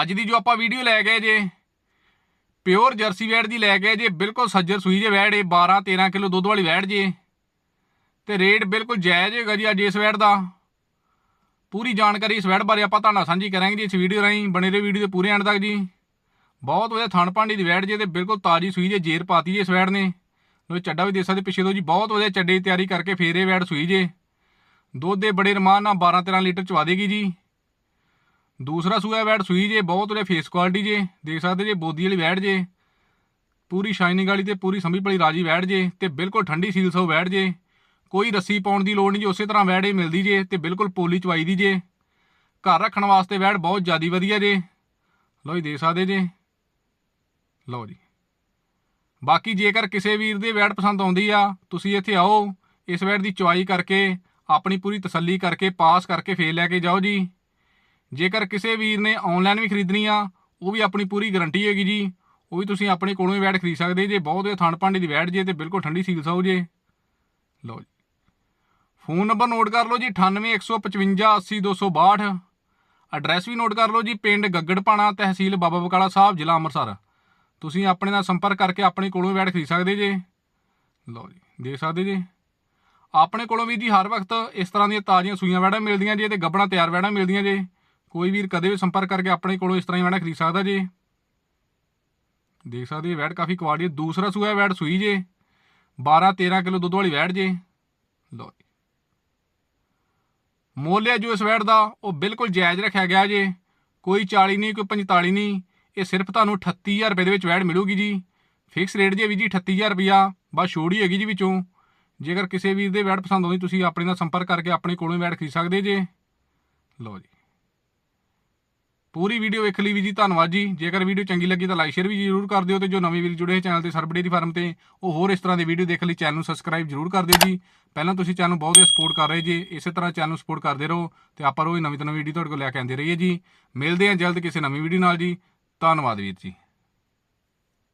ਅੱਜ ਦੀ ਜੋ ਆਪਾਂ ਵੀਡੀਓ ਲੈ ਗਏ ਜੇ ਪਿਓਰ ਜਰਸੀ ਵੈੜ ਦੀ ਲੈ ਗਏ ਜੇ, ਬਿਲਕੁਲ ਸੱਜਰ ਸੂਈ ਜੇ ਵੈੜ, ਇਹ 12 13 ਕਿਲੋ ਦੁੱਧ ਵਾਲੀ ਵੈੜ ਜੇ। ਤੇ ਰੇਟ ਬਿਲਕੁਲ ਜਾਇਜ਼ ਹੈਗਾ ਜੀ ਅੱਜ ਇਸ ਵੈੜ ਦਾ। ਪੂਰੀ ਜਾਣਕਾਰੀ ਇਸ ਵੈੜ ਬਾਰੇ ਆਪਾਂ ਤੁਹਾਡੇ ਸਾਂਝੀ ਕਰਾਂਗੇ ਜੀ ਇਸ ਵੀਡੀਓ ਰਾਹੀਂ, ਬਣੇ ਰਹੋ ਵੀਡੀਓ ਦੇ ਪੂਰੇ ਐਂਡ ਤੱਕ ਜੀ। ਬਹੁਤ ਵਧੀਆ ਥਣ ਭਾਂਡੀ ਦੀ ਵੈੜ ਜੇ ਤੇ ਬਿਲਕੁਲ ਤਾਜੀ ਸੂਈ ਜੇ ਜੇਰ ਪਾਤੀ ਜੇ ਇਸ ਵੈੜ ਨੇ। ਲੋ ਚੱਡਾ ਵੀ ਦੇ ਸਕਦੇ ਪਿੱਛੇ ਤੋਂ ਜੀ, ਬਹੁਤ ਵਧੀਆ ਚੱਡੇ ਦੀ ਤਿਆਰੀ ਕਰਕੇ ਫੇਰ ਇਹ ਵੈੜ ਸੂਈ ਜੇ। ਦੁੱਧ ਦੇ ਬੜੇ ਰਮਾਨ ਨਾਲ 12 13 ਲੀਟਰ ਚਵਾ ਦੇਗੀ ਜੀ। ਦੂਸਰਾ ਸੂਆ ਵੈੜ ਸੂਈ ਜੇ, ਬਹੁਤ ਵਧੀਆ ਫੇਸ ਕੁਆਲਿਟੀ ਜੇ, ਦੇਖ ਸਕਦੇ ਜੇ, ਬੋਦੀ ਵਾਲੀ ਵੈੜ ਜੇ। ਪੂਰੀ ਸ਼ਾਈਨਿੰਗ ਵਾਲੀ ਤੇ ਪੂਰੀ ਸੰਭੀ ਭਲੀ ਰਾਜੀ ਵੈੜ ਜੇ ਤੇ ਬਿਲਕੁਲ ਠੰਡੀ ਸੀਲ ਸੋ ਵੈੜ ਜੇ। ਕੋਈ ਰੱਸੀ ਪਾਉਣ ਦੀ ਲੋੜ ਨਹੀਂ ਜੀ, ਉਸੇ ਤਰ੍ਹਾਂ ਵੈੜ ਹੀ ਮਿਲਦੀ ਜੇ ਤੇ ਬਿਲਕੁਲ ਪੋਲੀ ਚਵਾਈ ਦੀ ਜੇ। ਘਰ ਰੱਖਣ ਵਾਸਤੇ ਵੈੜ ਬਹੁਤ ਜ਼ਿਆਦੀ ਵਧੀਆ ਜੇ। ਲਓ ਜੀ, ਦੇਖ ਸਕਦੇ ਜੇ। ਲਓ ਜੀ। ਬਾਕੀ ਜੇਕਰ ਕਿਸੇ ਵੀਰ ਦੇ ਵੈੜ ਪਸੰਦ ਆਉਂਦੀ ਆ, ਤੁਸੀਂ ਇੱਥੇ ਆਓ, ਇਸ ਵੈੜ ਦੀ ਚੁਆਈ ਕਰਕੇ, ਆਪਣੀ ਪੂਰੀ ਤਸੱਲੀ ਕਰਕੇ, ਪਾਸ ਕਰਕੇ ਫੇਰ ਲੈ ਕੇ ਜਾਓ ਜੀ। ਜੇਕਰ ਕਿਸੇ ਵੀਰ ਨੇ ਆਨਲਾਈਨ ਵੀ ਖਰੀਦਣੀ ਆ, ਉਹ ਵੀ ਆਪਣੀ ਪੂਰੀ ਗਾਰੰਟੀ ਹੈਗੀ ਜੀ। ਉਹ ਵੀ ਤੁਸੀਂ ਆਪਣੇ ਕੋਲੋਂ ਹੀ ਵੈੜ ਖਰੀਦ ਸਕਦੇ ਜੇ, ਬਹੁਤ ਵਧੀਆ ਥਣ ਭਾਂਡੇ ਦੀ ਵੈੜ ਜੇ ਤੇ ਬਿਲਕੁਲ ਠੰਡੀ ਸੀਲ ਸਾਊ ਜੇ। ਲਓ ਜੀ। ਫੋਨ ਨੰਬਰ ਨੋਟ ਕਰ ਲਓ ਜੀ 9815580262 ਐਡਰੈਸ ਵੀ ਨੋਟ ਕਰ ਲਓ ਜੀ, ਪਿੰਡ ਗੱਗੜਪਾਣਾ, ਤਹਿਸੀਲ ਬਾਬਾ ਬਕਾਲਾ ਸਾਹਿਬ, ਜ਼ਿਲ੍ਹਾ ਅੰਮ੍ਰਿਤਸਰ। ਤੁਸੀਂ ਆਪਣੇ ਨਾਲ ਸੰਪਰਕ ਕਰਕੇ ਆਪਣੇ ਕੋਲੋਂ ਹੀ ਵੈੜ ਖਰੀਦ ਸਕਦੇ ਜੇ। ਲਓ ਜੀ, ਦੇਖ ਸਕਦੇ ਜੇ। ਆਪਣੇ ਕੋਲੋਂ ਵੀ ਜੀ, ਹਰ ਵਕਤ ਇਸ ਤਰ੍ਹਾਂ ਦੀਆਂ ਤਾਜ਼ੀਆਂ ਸੂਈਆਂ ਵੈੜਾਂ ਮਿਲਦੀਆਂ ਜੇ ਤੇ ਗੱਬਣਾ ਤਿਆਰ ਵੈੜਾਂ ਮਿਲਦੀਆਂ ਜੇ। ਕੋਈ ਵੀਰ ਕਦੇ ਵੀ ਸੰਪਰਕ ਕਰਕੇ ਆਪਣੇ ਕੋਲੋਂ ਇਸ ਤਰ੍ਹਾਂ ਹੀ ਵੈੜਾਂ ਖਰੀਦ ਸਕਦਾ ਜੇ? ਦੇਖ ਸਕਦੇ ਜੇ ਵੈੜ ਕਾਫੀ ਕੁਆਲਿਟੀ ਹੈ। ਦੂਸਰਾ ਸੂਆ ਵੈੜ ਸੂਈ ਜੇ। 12 13 ਕਿਲੋ ਦੁੱਧ ਵਾਲੀ ਵੈੜ ਜੇ। ਲਓ ਜੀ। ਮੁੱਲ ਹੈ ਜੋ ਇਸ ਵੈੜ ਦਾ, ਉਹ ਬਿਲਕੁਲ ਜਾਇਜ਼ ਰੱਖਿਆ ਗਿਆ ਜੇ। ਕੋਈ 40 ਨਹੀਂ, ਕੋਈ 45 ਨਹੀਂ। ਇਹ ਸਿਰਫ ਤੁਹਾਨੂੰ 38000 ਰੁਪਏ ਦੇ ਵਿੱਚ ਵੈੜ ਮਿਲੂਗੀ ਜੀ। ਫਿਕਸ ਰੇਟ ਜੇ ਵੀ ਜੀ 38000 ਰੁਪਿਆ ਬਸ ਛੋੜ ਹੀ ਹੈਗੀ ਜੀ ਵਿੱਚੋਂ। ਜੇਕਰ ਕਿਸੇ ਵੀਰ ਦੇ ਵੈੜ ਪਸੰਦ ਆਉਂਦੀ, ਤੁਸੀਂ ਆਪਣੇ ਨਾਲ ਸੰਪਰਕ ਕਰਕੇ ਆਪਣੇ ਕੋਲੋਂ ਹੀ ਵੈੜ ਖਰੀਦ ਸਕਦੇ ਜੇ। ਲਓ ਜੀ। ਪੂਰੀ ਵੀਡੀਓ ਵੇਖ ਲਈ ਵੀ ਜੀ, ਧੰਨਵਾਦ ਜੀ। ਜੇਕਰ ਵੀਡੀਓ ਚੰਗੀ ਲੱਗੀ ਤਾਂ ਲਾਈਕ ਸ਼ੇਅਰ ਵੀ ਜਰੂਰ ਕਰ ਦਿਓ ਤੇ ਜੋ ਨਵੇਂ ਵੀਰ ਜੁੜੇ ਚੈਨਲ ਤੇ ਸਰਬੜੇ ਦੀ ਫਾਰਮ ਤੇ, ਉਹ ਹੋਰ ਇਸ ਤਰ੍ਹਾਂ ਦੇ ਵੀਡੀਓ ਦੇਖ ਲਈ, ਚੈਨਲ ਨੂੰ ਸਬਸਕ੍ਰਾਈਬ ਜਰੂਰ ਕਰ ਦਿਓ ਜੀ। ਪਹਿਲਾਂ ਤੁਸੀਂ ਚੈਨਲ ਨੂੰ ਬਹੁਤ ਜ਼ਿਆਦਾ ਸਪੋਰਟ ਕਰ ਰਹੇ ਜੀ, ਇਸੇ ਤਰ੍ਹਾਂ ਚੈਨਲ ਨੂੰ ਸਪੋਰਟ ਕਰਦੇ ਰਹੋ ਤੇ ਆਪਾਂ ਰੋਜ਼ ਨਵੀਂ ਤੋਂ ਨਵੀਂ ਵੀਡੀਓ ਤੁਹਾਡੇ ਕੋਲ ਲੈ ਕੇ ਆਉਂਦੇ ਰਹੀਏ ਜੀ। ਮਿਲਦੇ ਹਾਂ ਜਲਦ ਕਿਸੇ ਨਵੀਂ ਵੀਡੀਓ ਨਾਲ ਜੀ। ਧੰਨਵਾਦ ਵੀਰ ਜੀ।